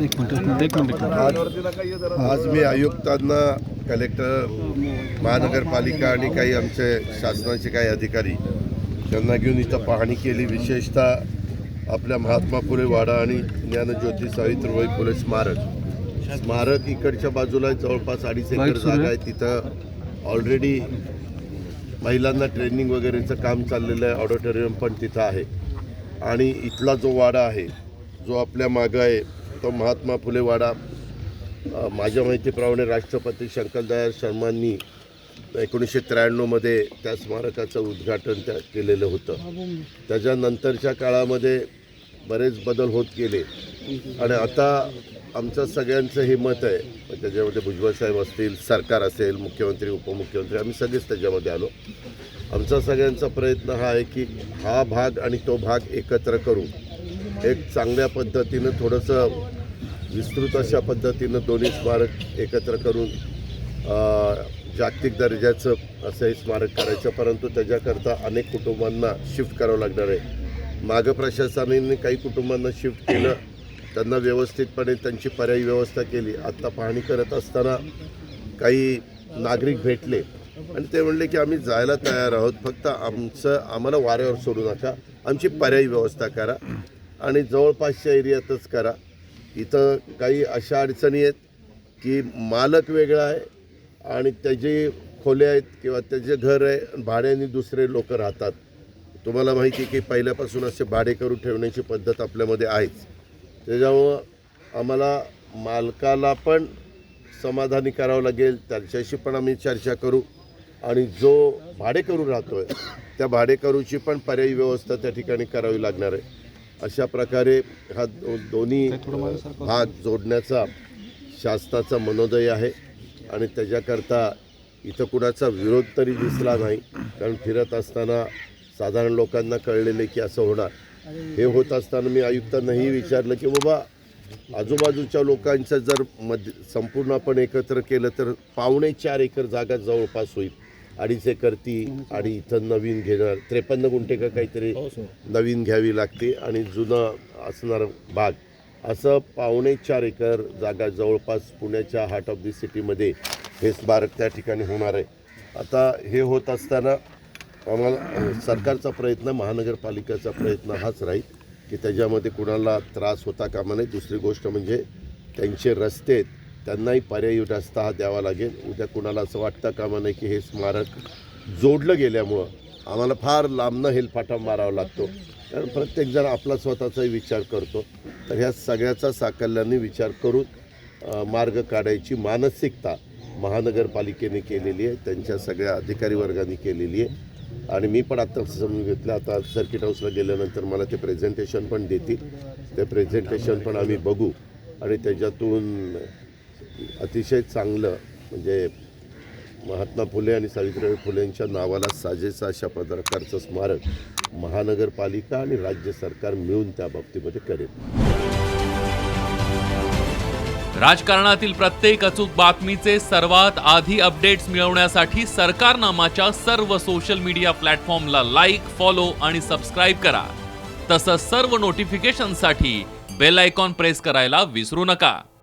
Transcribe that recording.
एक मिनिट आज आज मी आयुक्तांना कलेक्टर महानगरपालिका आणि काही आमचे शासनाचे काही अधिकारी त्यांना घेऊन इथं पाहणी केली. विशेषतः आपल्या महात्मा फुले वाडा आणि ज्ञानज्योती सावित्रीबाई फुले स्मारक. स्मारक इकडच्या बाजूला जवळपास अडीच एकर जागा आहे. तिथं ऑलरेडी महिलांना ट्रेनिंग वगैरेचं काम चाललेलं आहे. ऑडिटोरियम पण तिथं आहे. आणि इथला जो वाडा आहे जो आपल्या मागं आहे तो महात्मा फुले वाडा माझ्या माहितीप्रमाणे राष्ट्रपती शंकरदयाळ शर्मांनी एकोणीसशे त्र्याण्णवमध्ये त्या स्मारकाचं उद्घाटन त्या केलेलं होतं. त्याच्यानंतरच्या काळामध्ये बरेच बदल होत गेले. आणि आता आमचं सगळ्यांचं हे मत आहे त्याच्यामध्ये भुजबळ साहेब असतील सरकार असेल मुख्यमंत्री उपमुख्यमंत्री आम्ही सगळेच त्याच्यामध्ये आलो. आमचा सगळ्यांचा प्रयत्न हा आहे की हा भाग आणि तो भाग एकत्र करून एक चांगल्या पद्धतीनं थोडंसं विस्तृत अशा पद्धतीनं दोन्ही स्मारक एकत्र करून जागतिक दर्जाचं असं हे स्मारक करायचं परंतु त्याच्याकरता अनेक कुटुंबांना शिफ्ट करावं लागणार आहे. मागं प्रशासनाने काही कुटुंबांना शिफ्ट केलं त्यांना व्यवस्थितपणे त्यांची पर्यायी व्यवस्था केली. आत्ता पाहणी करत असताना काही नागरिक भेटले आणि ते म्हणले की आम्ही जायला तयार आहोत फक्त आमचं आम्हाला वाऱ्यावर सोडू नका आमची पर्यायी व्यवस्था करा आणि जवळपासच्या एरियातच करा. इथं काही अशा अडचणी आहेत की मालक वेगळा आहे आणि त्याचे खोले आहेत किंवा त्याचे घर आहे आणि भाड्याने दुसरे लोक राहतात. तुम्हाला माहिती आहे की पहिल्यापासून असे भाडे करून ठेवण्याची पद्धत आपल्यामध्ये आहेच. त्याच्यामुळं आम्हाला मालकाला पण समाधानी करावं लागेल त्याच्याशी पण आम्ही चर्चा करू आणि जो भाडेकरू राहतो आहे त्या भाडेकरूची पण पर्यायी व्यवस्था त्या ठिकाणी करावी लागणार आहे. अशा प्रकारे हा दो दोन्ही भाग जोडण्याचा शासनाचा मनोदय आहे आणि त्याच्याकरता इथं कुणाचा विरोध तरी दिसला नाही. कारण फिरत असताना साधारण लोकांना कळलेले की असं होणार. हे होत असताना मी आयुक्तांनाही विचारलं की बाबा आजूबाजूच्या लोकांचं जर मध संपूर्ण आपण एकत्र केलं तर पावणे चार एकर जागा जवळपास होईल. अडीच एकर ती आणि इथं नवीन घेणार. त्रेपन्न गुंठे का काहीतरी नवीन घ्यावी लागते आणि जुनं असणार भाग. असं पावणे चार एकर जागा जवळपास पुण्याच्या हार्ट ऑफ दी सिटीमध्ये हे स्मारक त्या ठिकाणी होणार आहे. आता हे होत असताना आम्हाला सरकारचा प्रयत्न महानगरपालिकेचा प्रयत्न हाच राहील की त्याच्यामध्ये कुणाला त्रास होता कामा नये. दुसरी गोष्ट म्हणजे त्यांचे रस्ते आहेत, त्यांनाही पर्यायी रस्ता हा द्यावा लागेल. उद्या कुणाला असं वाटतं कामा नाही की हे स्मारक जोडलं गेल्यामुळं आम्हाला फार लांबनं हेलपाटा मारावा लागतो. कारण प्रत्येकजण आपला स्वतःचाही विचार करतो. तर ह्या सगळ्याचा साकल्याने विचार करून मार्ग काढायची मानसिकता महानगरपालिकेने केलेली आहे. त्यांच्या सगळ्या अधिकारी वर्गाने केलेली आहे. आणि मी पण आत्ता समजून घेतलं. आता सर्किट हाऊसला गेल्यानंतर मला ते प्रेझेंटेशन पण देतील. ते प्रेझेंटेशन पण आम्ही बघू. आणि त्याच्यातून अतिशय चांगलं म्हणजे महात्मा फुले आणि सावित्रीबाई फुलेंच्या नावाला साजेसा अशा प्रकारचं स्मारक महानगरपालिका आणि राज्य सरकार मिळून त्या बाबतीमध्ये करेल. राजकारणातील प्रत्येक अचूक बातमीचे सर्वात आधी अपडेट्स मिळवण्यासाठी सरकारनामाच्या सर्व सोशल मीडिया प्लॅटफॉर्मला लाईक फॉलो आणि सबस्क्राईब करा. तसंच सर्व नोटिफिकेशनसाठी बेल आयकॉन प्रेस करायला विसरू नका.